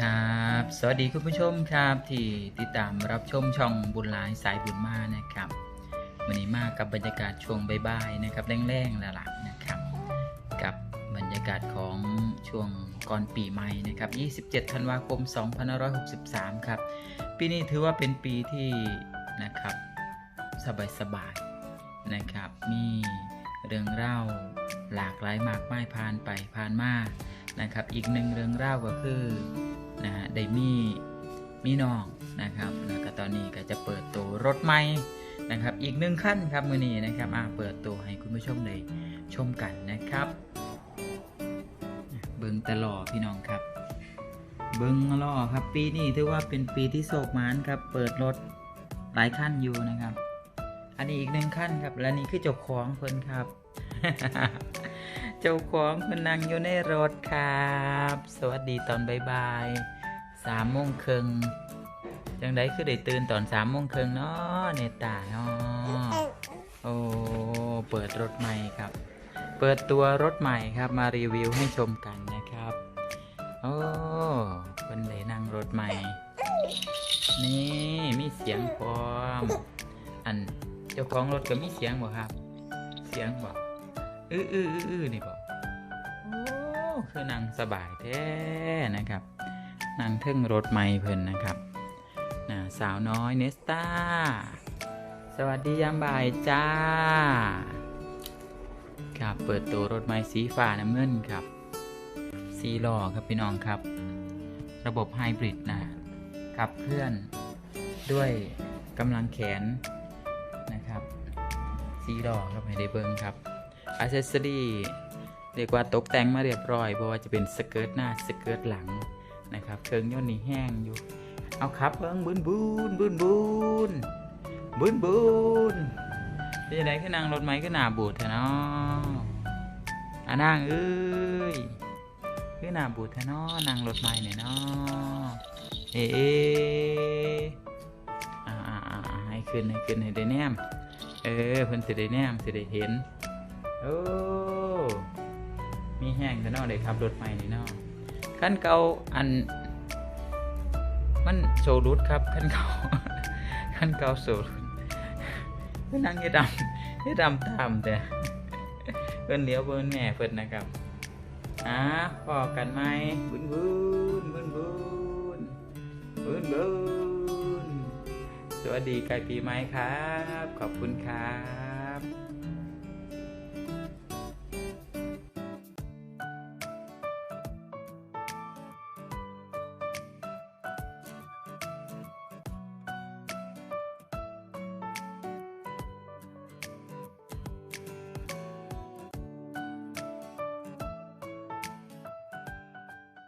ครับ สวัสดีคุณผู้ชมครับ ที่ติดตามรับชมช่องบุญหลายสายบุญมานะครับวันนี้มากับบรรยากาศช่วงบ่ายๆนะครับแรงๆแล้วล่ะนะครับ กับบรรยากาศของช่วงก่อนปีใหม่นะครับ 27 ธันวาคม 2563 ครับ ปีนี้ถือว่าเป็นปีที่นะครับสบายๆนะครับ มีเรื่องเล่าหลากหลายมากมายผ่านไปผ่านมานะครับ อีกหนึ่งเรื่องเล่าก็คือ นะฮะได้มีมีน้องนะครับแล้วก็ตอนนี้ก็จะเปิดตัวรถใหม่นะครับ อีกหนึ่งขั้นครับมือนี้นะครับอ่าเปิดตัวให้คุณผู้ชมได้ชมกันนะครับ เบิ้งตล่อพี่น้องครับ เบิ้งล่อครับ ปีนี้ถือว่าเป็นปีที่โศกมานครับ เปิดรถหลายขั้นอยู่นะครับ อันนี้อีกหนึ่งขั้นครับ และนี่คือเจ้าของเพิ่นครับ เจ้าของเพิ่นนั่งอยู่ในรถครับ สวัสดีตอนบ่ายๆสามโมงครึ่งจังไดคือได้ตื่นตอนสามโมงครึ่งเนาะเนตาเนาะโอ้เปิดรถใหม่ครับ เปิดตัวรถใหม่ครับมารีวิวให้ชมกันนะครับ โอ้เป็นเลยนั่งรถใหม่ นี่มีเสียงพร้อม อันเจ้าของรถก็มีเสียงบ่ครับ เสียงบอก อื้ออื้ออื้ออื้อนี่บอกโอ้คือนั่งสบายแท้นะครับนั่งเทึ่งรถใหม่เพิ่นนะครับนะสาวน้อยเนสตาสวัสดียามบ่ายจ้า ครับ เปิดตัวรถไม้สีฟ้าน้ำเงินครับสีล้อครับพี่น้องครับ ระบบไฮบริดนะขับเคลื่อนด้วยกำลังแขนนะครับสีล้อครับให้ได้เบิ้งครับ อ c เซสซอรี่เรียกว่าตกแต่งมาเรียบร้อยเพราะว่าจะเป็นสเกิร์ตหน้าสเกิร์ตหลังนะครับเครื่องยนต์นี่แห้งอยู่ เอาครับเบิ้งบุนบุนบุนบุนบุนบุนเป็นยังไงขึ้นนางรถไหมขึ้นหนาบูดแท้เนาะอ่านางเอ้ยขึ้นหนาบูดแท้เนาะนางรถไหมเนี่ยเนาะเอะเอะอ่าอ่าอ่าให้ขึ้นให้ขึ้นให้ได้แนมเออเพิ่นสิได้แนมสิได้เห็น โอ้มีแห้งแท้เนาะเลยครับรถใหม่นี่นาะขั้นเก่าอัน มันโซรุดครับขั้นเก่าขั้นเก่าโซรุดเพื่อนนั่งเฮดดำเฮดดำตามแต่เพื่อนเลี้ยวเพื่อนแม่เพื่อนนะครับอะพอกันไหมบุญบุญบุญบุญบุญบุญสวัสดีไก่ปีใหม่ครับ ขอบคุณครับ